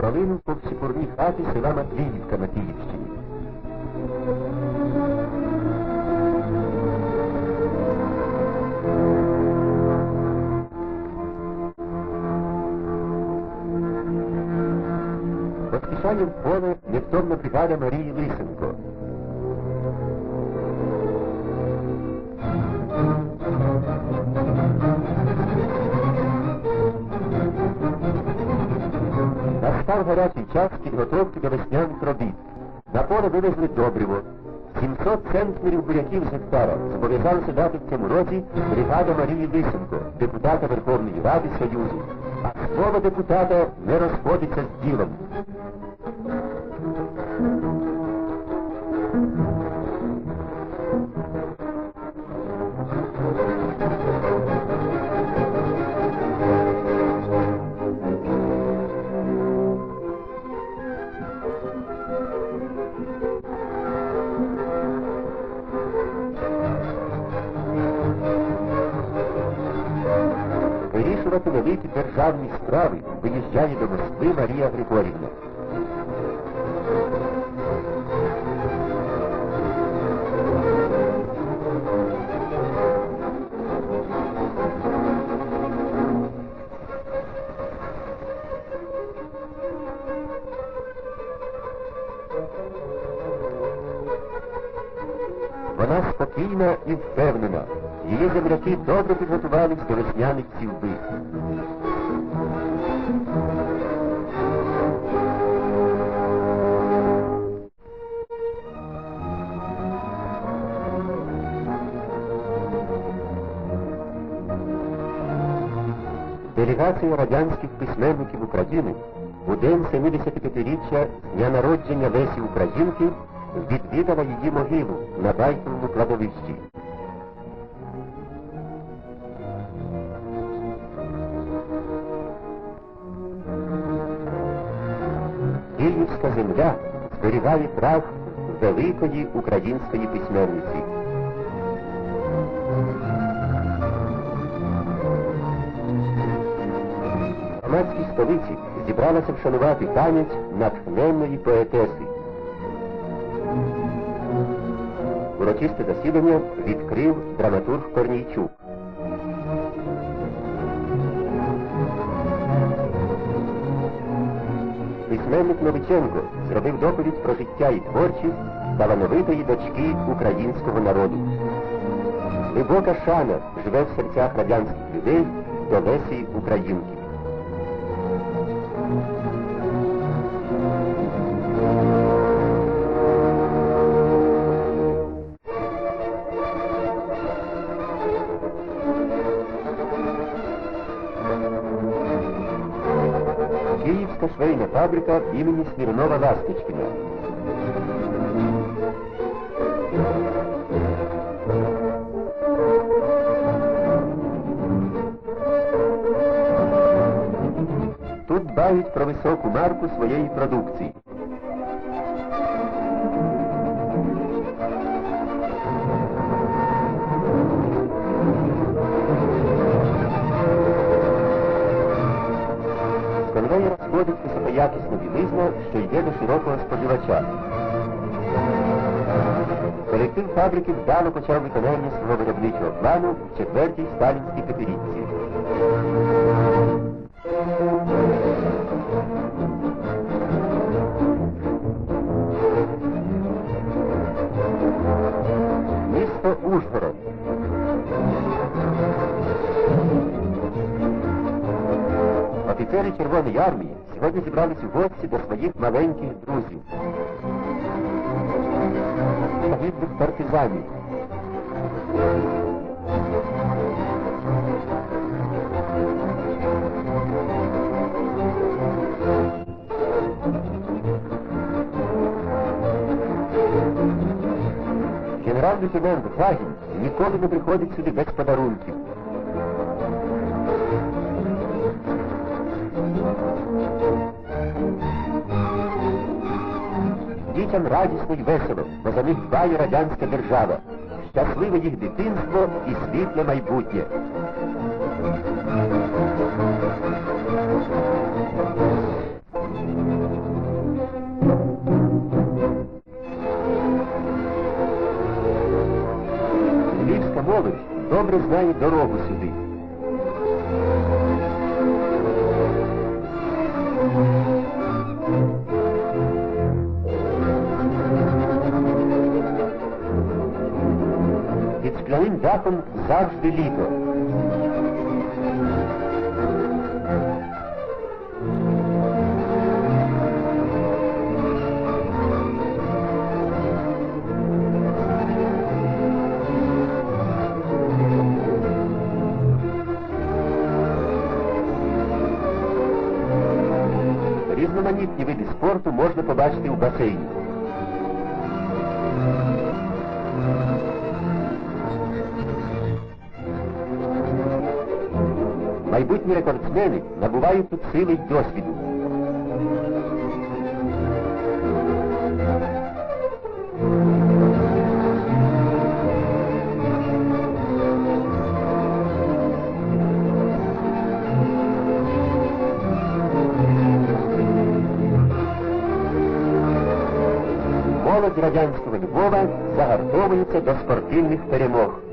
долину по всіпурній хаті села Матвіївка на Київщині. Поспішає в поле невтомна бригада Марії Лисенко. Настав гарячий час підготовки до весняних робіт. На поле вивезли добриво. 700 центнерів буряків з гектара зобов'язалися дати в цьому році бригада Марії Лисенко, депутата Верховної Ради Союзу. А слово депутата не розходиться з ділом. Вирішувати великі державні справи виїжджає до Москви Марія Григорівна. Вона спокійна і впевнена. Її земляки добре підготувались до весняних сівби. Делегація радянських письменників України у день 75-річчя з дня народження Лесі Українки відвідала її могилу на Байковому кладовищі. Київська земля зберігає прах великої української письменниці. В громадській столиці зібралася вшанувати пам'ять натхненної поетеси. Урочисте засідання відкрив драматург Корнійчук. Письменник Новиченко зробив доповідь про життя і творчість талановитої дочки українського народу. Глибока шана живе в серцях радянських людей до Лесі Українки. Київська швейна фабрика имени Смирнова-Ласточкина. Тут бавить про високу марку своєї продукції. Сходить високоякісна білизна, що йде до широкого споживача. Колектив фабрики вдало почав виконання свого виробничого плану в четвертій сталінській п'ятирічці. Червоної армії сьогодні зібрались у гості до своїх маленьких друзів. Загиблих партизанів. Генерал-лейтенант Гагін ніколи не приходить сюди без подарунків. Дітям радісно й весело, бо за них дбає радянська держава. Щасливе їх дитинство і світле майбутнє. Львівська молодь добре знає дорогу сюди. Під скляним дахом завжди літо. Різноманітні види спорту можна побачити у басейні. Майбутні рекордсмени набувають тут сили й досвіду. Молодь радянського Львова загартовується до спортивних перемог.